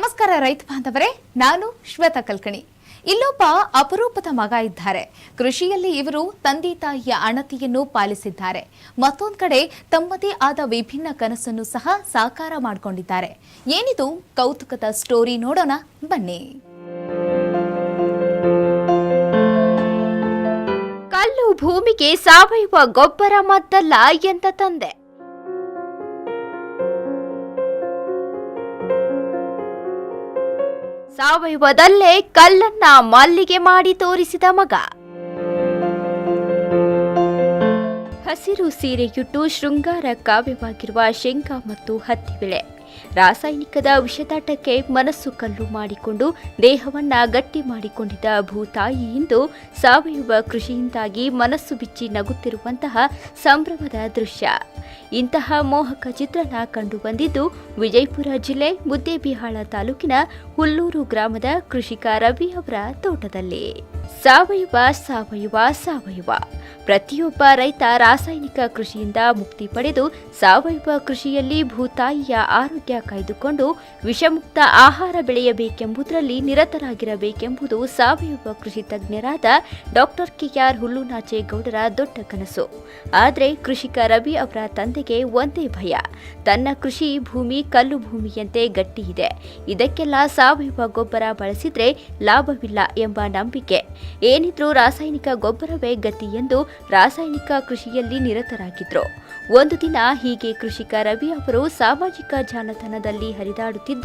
ನಮಸ್ಕಾರ ರೈತ ಬಾಂಧವರೇ, ನಾನು ಶ್ವೇತಾ ಕಲ್ಕಣಿ. ಇಲ್ಲೊಬ್ಬ ಅಪರೂಪದ ಮಗ ಇದ್ದಾರೆ. ಕೃಷಿಯಲ್ಲಿ ಇವರು ತಂದೆ ತಾಯಿಯ ಅಣತಿಯನ್ನು ಪಾಲಿಸಿದ್ದಾರೆ. ಮತ್ತೊಂದು ಕಡೆ ತಮ್ಮದೇ ಆದ ವಿಭಿನ್ನ ಕನಸನ್ನು ಸಹ ಸಾಕಾರ ಮಾಡಿಕೊಂಡಿದ್ದಾರೆ. ಏನಿದು ಕೌತುಕದ ಸ್ಟೋರಿ ನೋಡೋಣ, ಬನ್ನಿ. ಕಲ್ಲು ಭೂಮಿಗೆ ಸಾವಯವ ಗೊಬ್ಬರ ಮದ್ದಲ್ಲ ಎಂದ ತಂದೆ. ಸಾವಯವದಲ್ಲೇ ಕಲ್ಲನ್ನ ಮಲ್ಲಿಗೆ ಮಾಡಿ ತೋರಿಸಿದ ಮಗ. ಹಸಿರು ಸೀರೆಯುಟ್ಟು ಶೃಂಗಾರ ಕಾವ್ಯವಾಗಿರುವ ಶೇಂಗಾ ಮತ್ತು ಹತ್ತಿ ಬೆಳೆ. ರಾಸಾಯನಿಕದ ವಿಷದಾಟಕ್ಕೆ ಮನಸ್ಸು ಕಲ್ಲು ಮಾಡಿಕೊಂಡು ದೇಹವನ್ನ ಗಟ್ಟಿ ಮಾಡಿಕೊಂಡಿದ್ದ ಭೂತಾಯಿ ಇಂದು ಸಾವಯವ ಕೃಷಿಯಿಂದಾಗಿ ಮನಸ್ಸು ಬಿಚ್ಚಿ ನಗುತ್ತಿರುವಂತಹ ಸಂಭ್ರಮದ ದೃಶ್ಯ. ಇಂತಹ ಮೋಹಕ ಚಿತ್ರಣ ಕಂಡು ಬಂದಿದ್ದು ವಿಜಯಪುರ ಜಿಲ್ಲೆ ಮುದ್ದೇಬಿಹಾಳ ತಾಲೂಕಿನ ಹುಲ್ಲೂರು ಗ್ರಾಮದ ಕೃಷಿಕ ರವಿ ಅವರ ತೋಟದಲ್ಲಿ. ಸಾವಯವ ಸಾವಯವ ಸಾವಯವ. ಪ್ರತಿಯೊಬ್ಬ ರೈತ ರಾಸಾಯನಿಕ ಕೃಷಿಯಿಂದ ಮುಕ್ತಿ ಪಡೆದು ಸಾವಯವ ಕೃಷಿಯಲ್ಲಿ ಭೂತಾಯಿಯ ಆರೋಗ್ಯ ಕಾಯ್ದುಕೊಂಡು ವಿಷಮುಕ್ತ ಆಹಾರ ಬೆಳೆಯಬೇಕೆಂಬುದರಲ್ಲಿ ನಿರತರಾಗಿರಬೇಕೆಂಬುದು ಸಾವಯವ ಕೃಷಿ ತಜ್ಞರಾದ ಡಾಕ್ಟರ್ ಕೆಆರ್ ಹುಲ್ಲುನಾಚೇಗೌಡರ ದೊಡ್ಡ ಕನಸು. ಆದರೆ ಕೃಷಿಕ ರವಿ ಅವರ ತಂದೆಗೆ ಒಂದೇ ಭಯ. ತನ್ನ ಕೃಷಿ ಭೂಮಿ ಕಲ್ಲು ಭೂಮಿಯಂತೆ ಗಟ್ಟಿ ಇದೆ. ಇದಕ್ಕೆಲ್ಲ ಸಾವಯವ ಗೊಬ್ಬರ ಬಳಸಿದ್ರೆ ಲಾಭವಿಲ್ಲ ಎಂಬ ನಂಬಿಕೆ. ಏನಿದ್ರೂ ರಾಸಾಯನಿಕ ಗೊಬ್ಬರವೇ ಗತಿ ಎಂದು ರಾಸಾಯನಿಕ ಕೃಷಿಯಲ್ಲಿ ನಿರತರಾಗಿದ್ರು. ಒಂದು ದಿನ ಹೀಗೆ ಕೃಷಿಕ ರವಿ ಅವರು ಸಾಮಾಜಿಕ ಜಾಲತಾಣದಲ್ಲಿ ಹರಿದಾಡುತ್ತಿದ್ದ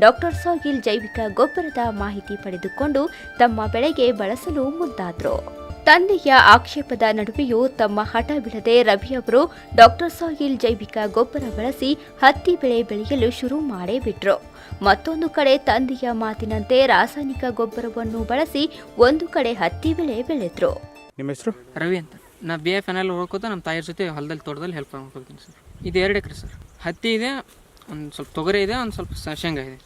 ಡಾಕ್ಟರ್ ಸಾಗಿಲ್ ಜೈವಿಕ ಗೊಬ್ಬರದ ಮಾಹಿತಿ ಪಡೆದುಕೊಂಡು ತಮ್ಮ ಬೆಳೆಗೆ ಬಳಸಲು ಮುಂದಾದರು. ತಂದೆಯ ಆಕ್ಷೇಪದ ನಡುವೆಯೂ ತಮ್ಮ ಹಠ ಬಿಡದೆ ರವಿ ಅವರು ಡಾಕ್ಟರ್ ಸಾಹಿಲ್ ಜೈವಿಕ ಗೊಬ್ಬರ ಬಳಸಿ ಹತ್ತಿ ಬೆಳೆ ಬೆಳೆಯಲು ಶುರು ಮಾಡೇ ಬಿಟ್ರು ಮತ್ತೊಂದು ಕಡೆ ತಂದೆಯ ಮಾತಿನಂತೆ ರಾಸಾಯನಿಕ ಗೊಬ್ಬರವನ್ನು ಬಳಸಿ ಒಂದು ಕಡೆ ಹತ್ತಿ ಬೆಳೆ ಬೆಳೆದ್ರು. ನಿಮ್ಮ ಹೆಸರು? ರವಿ ಅಂತ. ನಾ ಬಿ ಎ ಫೈನಲ್ ಹೋಗ್ಕೋತ ನಮ್ಮ ತಾಯಿಯ ಜೊತೆ ಹೊಲದಲ್ಲಿ ತೋಟದಲ್ಲಿ ಹೆಲ್ಪ್ ಮಾಡ್ಕೊಳ್ತೀನಿ ಸರ್ ಇದು ಎರಡು ಎಕರೆ ಸರ್ ಹತ್ತಿ ಇದೆ, ಒಂದು ಸ್ವಲ್ಪ ತೊಗರಿ ಇದೆ, ಒಂದು ಸ್ವಲ್ಪ ಶೇಂಗಾ ಇದೆ.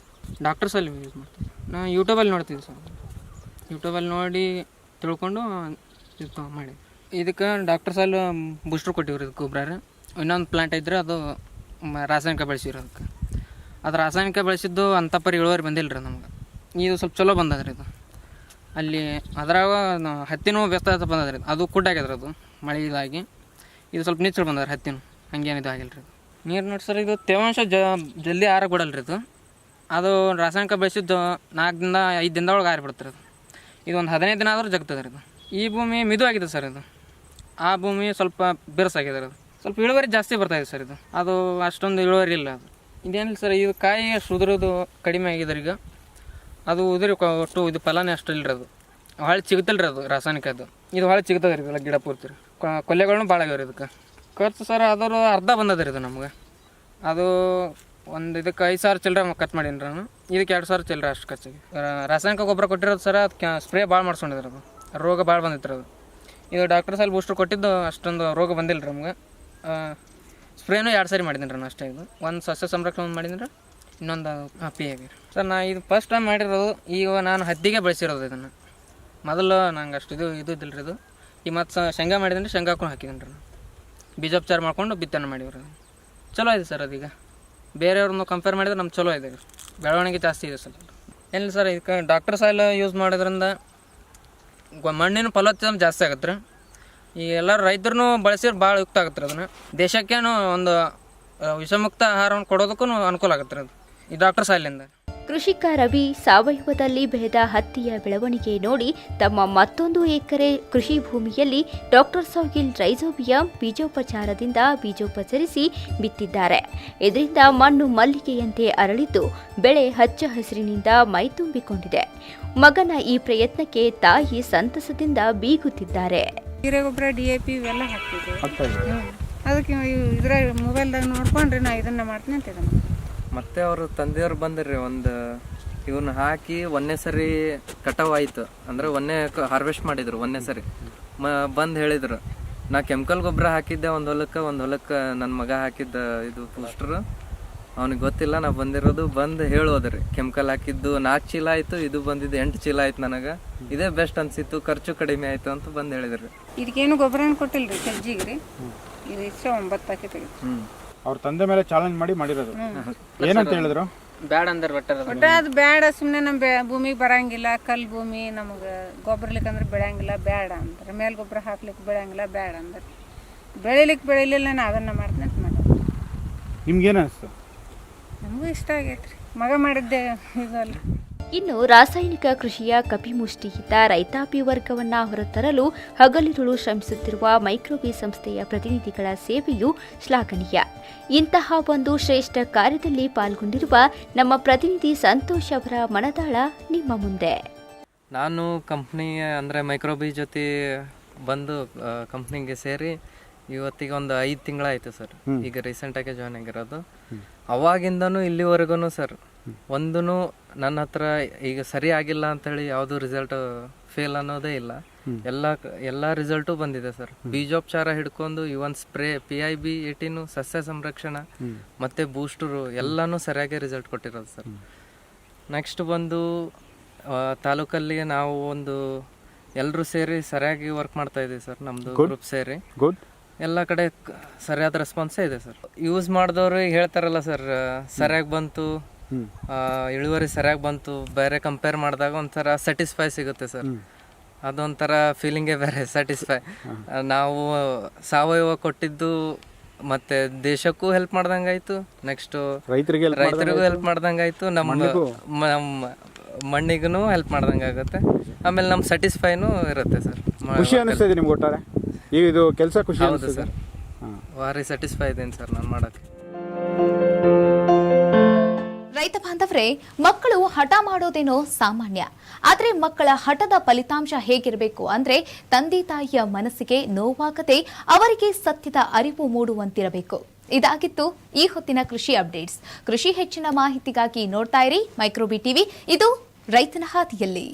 ಡಾಕ್ಟರ್ಸ್ ಅಲ್ಲಿ ಯೂಸ್ ಮಾಡ್ತೀನಿ. ನಾ ಯೂಟ್ಯೂಬಲ್ಲಿ ನೋಡ್ತೀನಿ ಸರ್ ಯೂಟ್ಯೂಬಲ್ಲಿ ನೋಡಿ ತಿಳ್ಕೊಂಡು ಇದು ಮಾಡಿ. ಇದಕ್ಕೆ ಡಾಕ್ಟರ್ಸ್ ಅಲ್ಲಿ ಬೂಸ್ಟರ್ ಕೊಟ್ಟಿವ್ರಿ ಇದಕ್ಕೆ ಗೊಬ್ಬರ ಇನ್ನೊಂದು ಪ್ಲಾಂಟ್ ಇದ್ದರೆ ಅದು ರಾಸಾಯನಿಕ ಬಳಸಿವ್ರಿ ಅದಕ್ಕೆ. ಅದು ರಾಸಾಯನಿಕ ಬೆಳೆಸಿದ್ದು ಅಂಥ ಪರಿ ಇಳುವರಿ ಬಂದಿಲ್ಲ ರೀ ನಮ್ಗೆ. ಇದು ಸ್ವಲ್ಪ ಚಲೋ ಬಂದದ್ರಿ ಇದು. ಅಲ್ಲಿ ಅದ್ರಾಗ ಹತ್ತಿನೂ ವ್ಯಸ್ತ ಬಂದದ್ರಿ ಅದು ಕುಡ್ಡಾಗ್ಯದ್ರಿ ಅದು, ಮಳೆ ಇದಾಗಿ. ಇದು ಸ್ವಲ್ಪ ನೀಚಲು ಬಂದದ್ರಿ ಹತ್ತಿನೂ. ಹಂಗೇನು ಇದು ಆಗಿಲ್ಲ ರೀ ನೀರು ನೋಡಿ ಸರ್, ಇದು ತೇವಾಂಶ ಜ ಜಲ್ದಿ ಆರ ರೀ ಇದು. ಅದು ರಾಸಾಯನಿಕ ಬೆಳೆಸಿದ್ದು ನಾಲ್ಕು ದಿನ ಐದು ದಿನದ ಒಳಗೆ ಆರಿಬಿಡ್ತಾರೆ ಅದು. ಇದು ಒಂದು ಹದಿನೈದು ದಿನ ಆದರೂ ಜಗ್ತದೆ ರೀ ಇದು. ಈ ಭೂಮಿ ಮಿದು ಆಗಿದೆ ಸರ್ ಇದು. ಆ ಭೂಮಿ ಸ್ವಲ್ಪ ಬಿರುಸಾಗಿದೆ ಅದು. ಸ್ವಲ್ಪ ಇಳುವರಿ ಜಾಸ್ತಿ ಬರ್ತಾಯಿದೆ ಸರ್ ಇದು. ಅದು ಅಷ್ಟೊಂದು ಇಳುವರಿ ಇಲ್ಲ ಅದು. ಇದೇನಿಲ್ಲ ಸರ್, ಇದು ಕಾಯಿ ಅಷ್ಟು ಕಡಿಮೆ ಆಗಿದೆ ಈಗ. ಅದು ಉದುರಿ ಒಟ್ಟು ಇದು ಫಲನೇ ಅಷ್ಟು ಇಲ್ರಿ ಅದು. ಹೊಳೆ ರೀ ಅದು, ರಾಸಾಯನಿಕ ಅದು. ಇದು ಭಾಳ ಸಿಗ್ತದೆ ರೀ ಇದೆಲ್ಲ ಗಿಡ ಪೂರ್ತಿ. ರೀ ಕೊಲ್ಲೆಗಳನ್ನೂ ಭಾಳ ಆಗ್ಯಾವ ರೀ ಇದಕ್ಕೆ. ಖರ್ಚು ಸರ್ ಅದರ ಅರ್ಧ ಬಂದದ ರೀ ಇದು ನಮ್ಗೆ. ಅದು ಒಂದು ಇದಕ್ಕೆ ಐದು ಸಾವಿರ ಚಿಲ್ಲರೆ ಖರ್ಚು ಮಾಡೀನಿ ನಾನು. ಇದಕ್ಕೆ ಎರಡು ಸಾವಿರ ಚಿಲ್ಲರೆ ಅಷ್ಟು ಖರ್ಚಿಗೆ ರಾಸಾಯನಿಕ ಗೊಬ್ಬರ ಕೊಟ್ಟಿರೋದು ಸರ್ ಅದಕ್ಕೆ ಸ್ಪ್ರೇ ಭಾಳ ಮಾಡ್ಸ್ಕೊಂಡಿದ್ರು ಅದು. ರೋಗ ಭಾಳ ಬಂದಿತ್ತು ಅದು. ಇದು ಡಾಕ್ಟರ್ ಸಾಲ್ ಬೂಸ್ಟರ್ ಕೊಟ್ಟಿದ್ದು ಅಷ್ಟೊಂದು ರೋಗ ಬಂದಿಲ್ಲ ರೀ ನಮ್ಗೆ ಸ್ಪ್ರೇನೂ ಎರಡು ಸಾರಿ ಮಾಡಿದ್ದೀನಿ ರೀ ನಾನು ಅಷ್ಟೇ ಇದು. ಒಂದು ಸಸ್ಯ ಸಂರಕ್ಷಣೆ ಒಂದು ಮಾಡಿದ್ರೆ ಇನ್ನೊಂದು ಹ್ಯಾಪಿ ಆಗಿರಿ. ಸರ್, ನಾ ಇದು ಫಸ್ಟ್ ಟೈಮ್ ಮಾಡಿರೋದು, ಈಗ ನಾನು ಹತ್ತಿಗೆ ಬಳಸಿರೋದು ಇದನ್ನು. ಮೊದಲು ನಂಗೆ ಅಷ್ಟು ಇದು ಇದು ಇದಿಲ್ಲ ರೀ ಇದು. ಈಗ ಮತ್ತು ಶೇಂಗಾ ಮಾಡಿದ್ರೆ ಶೇಂಗಾ ಹಾಕೊಂಡು ಹಾಕಿದ್ದೀನಿ ರೀ ಬೀಜೋಪಚಾರ ಮಾಡ್ಕೊಂಡು ಬಿತ್ತನೆ ಮಾಡಿವ್ರಿ ಚಲೋ ಇದೆ ಸರ್ ಅದೀಗ. ಬೇರೆಯವ್ರನ್ನ ಕಂಪೇರ್ ಮಾಡಿದ್ರೆ ನಮ್ಗೆ ಚಲೋ ಇದೆ. ಬೆಳವಣಿಗೆ ಜಾಸ್ತಿ ಇದೆ ಸರ್. ಏನಿಲ್ಲ ಸರ್, ಇದಕ್ಕೆ ಡಾಕ್ಟರ್ ಸಾಯಿಲ್ ಯೂಸ್ ಮಾಡೋದ್ರಿಂದ ಮಣ್ಣಿನ ಫಲವತ್ತತೆ ಜಾಸ್ತಿ ಆಗತ್ತೆ ರೀ. ಈ ಎಲ್ಲರೂ ರೈತರು ಬಳಸಿದ್ರೆ ಭಾಳ ಯುಕ್ತ ಆಗುತ್ತೆ ರೀ ಅದನ್ನು. ದೇಶಕ್ಕೇನು ಒಂದು ವಿಷಮುಕ್ತ ಆಹಾರವನ್ನು ಕೊಡೋದಕ್ಕೂ ಅನುಕೂಲ ಆಗತ್ತೆ ರೀ ಅದು. ಡಾಕ್ಟರ್ ಕೃಷಿಕ ರವಿ ಸಾವಯವದಲ್ಲಿ ಬೆಳೆದ ಹತ್ತಿಯ ಬೆಳವಣಿಗೆ ನೋಡಿ ತಮ್ಮ ಮತ್ತೊಂದು ಎಕರೆ ಕೃಷಿ ಭೂಮಿಯಲ್ಲಿ ಡಾಕ್ಟರ್ ಸೌಗಿಲ್ ರೈಜೋಬಿಯಂ ಬೀಜೋಪಚಾರದಿಂದ ಬೀಜೋಪಚರಿಸಿ ಬಿತ್ತಿದ್ದಾರೆ. ಇದರಿಂದ ಮಣ್ಣು ಮಲ್ಲಿಗೆಯಂತೆ ಅರಳಿದ್ದು ಬೆಳೆ ಹಚ್ಚ ಹಸಿರಿನಿಂದ ಮೈತುಂಬಿಕೊಂಡಿದೆ ಮಗನ ಈ ಪ್ರಯತ್ನಕ್ಕೆ ತಾಯಿ ಸಂತಸದಿಂದ ಬೀಗುತ್ತಿದ್ದಾರೆ. ಹಿರೇಗೊಬ್ಬರ ಡಿ ಎ ಪಿ ಇವೆಲ್ಲ ಹಾಕ್ತಿದ್ವಿ ಆಗ್ತಾ ಇದೆ ಹ್ಞೂ ಅದಕ್ಕೆ ಇದ್ರ ಮೊಬೈಲ್ದಾಗ ನೋಡ್ಕೊಂಡ್ರೆ ನಾ ಇದನ್ನ ಮಾಡ್ತೀನಿ ಅಂತ ಇದನ್ನ ಮತ್ತೆ ಅವರು ತಂದೆಯವ್ರು ಬಂದ್ರಿ ಒಂದು ಇವನ್ನ ಹಾಕಿ ಒಂದೇ ಸರಿ ಕಟಾವ್ ಆಯ್ತು ಅಂದ್ರೆ ಒಂದೇ ಹಾರ್ವೆಸ್ಟ್ ಮಾಡಿದ್ರು ಒಂದೇ ಸರಿ. ಮ ಬಂದು ಹೇಳಿದ್ರು. ನಾ ಕೆಮಿಕಲ್ ಗೊಬ್ಬರ ಹಾಕಿದ್ದೆ ಒಂದು ಹೊಲಕ್ಕೆ ಒಂದು ಹೊಲಕ್ಕೆ ನನ್ನ ಮಗ ಹಾಕಿದ್ದ ಇದು ಪೋಸ್ಟ್ರು ಅವ್ನಿಗೆ ಗೊತ್ತಿಲ್ಲ ನಾ ಬಂದಿರೋದು ಬಂದು ಹೇಳೋದ್ರಿ. ಕೆಮಿಕಲ್ ಹಾಕಿದ್ದು ನಾಲ್ಕು ಚೀಲ ಆಯ್ತು ಇದು ಬಂದಿದ್ದು ಎಂಟು ಚೀಲ ಆಯ್ತು ನನಗೆ. ಇದೇ ಬೆಸ್ಟ್ ಅನ್ಸಿತ್ತು ಖರ್ಚು ಕಡಿಮೆ ಆಯ್ತು ಅಂತ ಬಂದು ಹೇಳಿದ್ರಿ. ಇದಕ್ಕೇನು ಗೊಬ್ಬರ ಕೊಟ್ಟಿಲ್ಲ ರೀ? ಇದು ಇಷ್ಟ ಒಂಬತ್ತು ಪ್ಯಾಕೆಟ್ ಹ್ಮ್. ಅವ್ರ ತಂದೆ ಮೇಲೆ ಚಾಲೆಂಜ್ ಮಾಡಿ ಮಾಡಿರೋದು. ಏನಂತ ಹೇಳಿದ್ರು? ಬೇಡ ಅಂದ್ರೆ ಒಟ್ಟ ಅದು ಬೇಡ ಸುಮ್ಮನೆ ನಮ್ಮ ಭೂಮಿಗೆ ಬರಂಗಿಲ್ಲ ಕಲ್ಲು ಭೂಮಿ ನಮಗೆ ಗೊಬ್ಬರಲಿಕ್ಕಂದ್ರೆ ಬೆಳೆಯಂಗಿಲ್ಲ ಬೇಡ ಅಂದ್ರೆ. ಮೇಲೆ ಗೊಬ್ಬರ ಹಾಕ್ಲಿಕ್ಕೆ ಬೆಳೆಯಂಗಿಲ್ಲ ಬೇಡ ಅಂದ್ರೆ. ಬೆಳಿಲಿಕ್ಕೆ ಬೆಳಿಲಿಲ್ಲ ನಾನು ಅದನ್ನು ಮಾಡ್ತೀನಿ ಅಂತ ಮಾಡಿ ನಿಮ್ಗೇನು ಅನಿಸ್ತು? ನಮಗೂ ಇಷ್ಟ ಆಗೈತೆ ರೀ ಮಗ ಮಾಡಿದ್ದೆ ಇದಲ್ಲ ಇನ್ನು ರಾಸಾಯನಿಕ ಕೃಷಿಯ ಕಪಿಮುಷ್ಟಿಯಿಂದ ರೈತಾಪಿ ವರ್ಗವನ್ನು ಹೊರತರಲು ಹಗಲಿರುಳು ಶ್ರಮಿಸುತ್ತಿರುವ ಮೈಕ್ರೋಬಿ ಸಂಸ್ಥೆಯ ಪ್ರತಿನಿಧಿಗಳ ಸೇವೆಯು ಶ್ಲಾಘನೀಯ. ಇಂತಹ ಒಂದು ಶ್ರೇಷ್ಠ ಕಾರ್ಯದಲ್ಲಿ ಪಾಲ್ಗೊಂಡಿರುವ ನಮ್ಮ ಪ್ರತಿನಿಧಿ ಸಂತೋಷ್ ಅವರ ಮನದಾಳ ನಿಮ್ಮ ಮುಂದೆ. ನಾನು ಕಂಪ್ನಿ ಅಂದರೆ ಮೈಕ್ರೋಬಿ ಜೊತೆ ಬಂದು ಕಂಪ್ನಿಗೆ ಸೇರಿ ಇವತ್ತಿಗೆ ಒಂದು ಐದು ತಿಂಗಳಾಯಿತು ಸರ್. ಈಗ ರೀಸೆಂಟಾಗಿ ಜಾಯ್ನ್ ಆಗಿರೋದು. ಅವಾಗಿಂದನೂ ಇಲ್ಲಿವರೆಗೂ ಸರ್ ಒಂದೂ ನನ್ನ ಹತ್ರ ಈಗ ಸರಿ ಆಗಿಲ್ಲ ಅಂತೇಳಿ ಯಾವುದು ರಿಸಲ್ಟ್ ಫೇಲ್ ಅನ್ನೋದೇ ಇಲ್ಲ. ಎಲ್ಲ ಎಲ್ಲ ರಿಸಲ್ಟು ಬಂದಿದೆ ಸರ್. ಬೀಜೋಪಚಾರ ಹಿಡ್ಕೊಂಡು ಇವನ್ ಸ್ಪ್ರೇ ಪಿ ಐ ಬಿ ಏಟೀನು ಸಸ್ಯ ಸಂರಕ್ಷಣಾ ಮತ್ತೆ ಬೂಸ್ಟರು ಎಲ್ಲಾನು ಸರಿಯಾಗಿ ರಿಸಲ್ಟ್ ಕೊಟ್ಟಿರೋದು ಸರ್. ನೆಕ್ಸ್ಟ್ ಬಂದು ತಾಲೂಕಲ್ಲಿ ನಾವು ಒಂದು ಎಲ್ಲರೂ ಸೇರಿ ಸರಿಯಾಗಿ ವರ್ಕ್ ಮಾಡ್ತಾ ಇದ್ದೀವಿ ಸರ್ ನಮ್ಮದು ಗ್ರೂಪ್ ಸೇರಿ. ಗುಡ್ ಎಲ್ಲ ಕಡೆ ಸರಿಯಾದ ರೆಸ್ಪಾನ್ಸೇ ಇದೆ ಸರ್. ಯೂಸ್ ಮಾಡಿದವರು ಹೇಳ್ತಾರಲ್ಲ ಸರ್ ಸರಿಯಾಗಿ ಬಂತು ಇಳುವರಿ ಸರಿಯಾಗಿ ಬಂತು ಬೇರೆ ಕಂಪೇರ್ ಮಾಡಿದಾಗ ಒಂಥರ ಸ್ಯಾಟಿಸ್ಫೈ ಸಿಗುತ್ತೆ ಸರ್. ಅದೊಂಥರ ಫೀಲಿಂಗೇ ಬೇರೆ ಸ್ಯಾಟಿಸ್ಫೈ ನಾವು ಸಾವಯವ ಕೊಟ್ಟಿದ್ದು ಮತ್ತೆ ದೇಶಕ್ಕೂ ಹೆಲ್ಪ್ ಮಾಡ್ದಂಗಾಯ್ತು ನೆಕ್ಸ್ಟ್ ರೈತರಿಗೆ ಹೆಲ್ಪ್ ಮಾಡ್ದಂಗಾಯ್ತು? ನಮ್ಮ ನಮ್ಮ ಮಣ್ಣಿಗೂ ಹೆಲ್ಪ್ ಮಾಡ್ದಂಗಾಗುತ್ತೆ. ಆಮೇಲೆ ನಮ್ಮ ಸ್ಯಾಟಿಸ್ಫೈನು ಇರುತ್ತೆ ಸರ್. ಖುಷಿ ಅನಿಸ್ತದೆ ನಿಮ್ಗೆ ಒಟ್ಟಾರೆ? ಈಗ ಇದು ಕೆಲಸ ಖುಷಿ ಹೌದು ಸರ್. ಭಾರಿ ಸ್ಯಾಟಿಸ್ಫೈ ಇದ್ದೀನಿ ಸರ್ ನಾನು ಮಾಡೋಕ್ಕೆ. ರೈತ ಬಾಂಧವರೇ ಮಕ್ಕಳು ಹಠ ಮಾಡೋದೇನೋ ಸಾಮಾನ್ಯ. ಆದರೆ ಮಕ್ಕಳ ಹಠದ ಫಲಿತಾಂಶ ಹೇಗಿರಬೇಕು ಅಂದ್ರೆ ತಂದೆ ತಾಯಿಯ ಮನಸ್ಸಿಗೆ ನೋವಾಗದೆ ಅವರಿಗೆ ಸತ್ಯದ ಅರಿವು ಮೂಡುವಂತಿರಬೇಕು. ಇದಾಗಿತ್ತು ಈ ಹೊತ್ತಿನ ಕೃಷಿ ಅಪ್ಡೇಟ್ಸ್. ಕೃಷಿ ಹೆಚ್ಚಿನ ಮಾಹಿತಿಗಾಗಿ ನೋಡ್ತಾ ಇರಿ ಮೈಕ್ರೋಬಿ ಟಿವಿ. ಇದು ರೈತನ ಹಾದಿಯಲ್ಲಿ.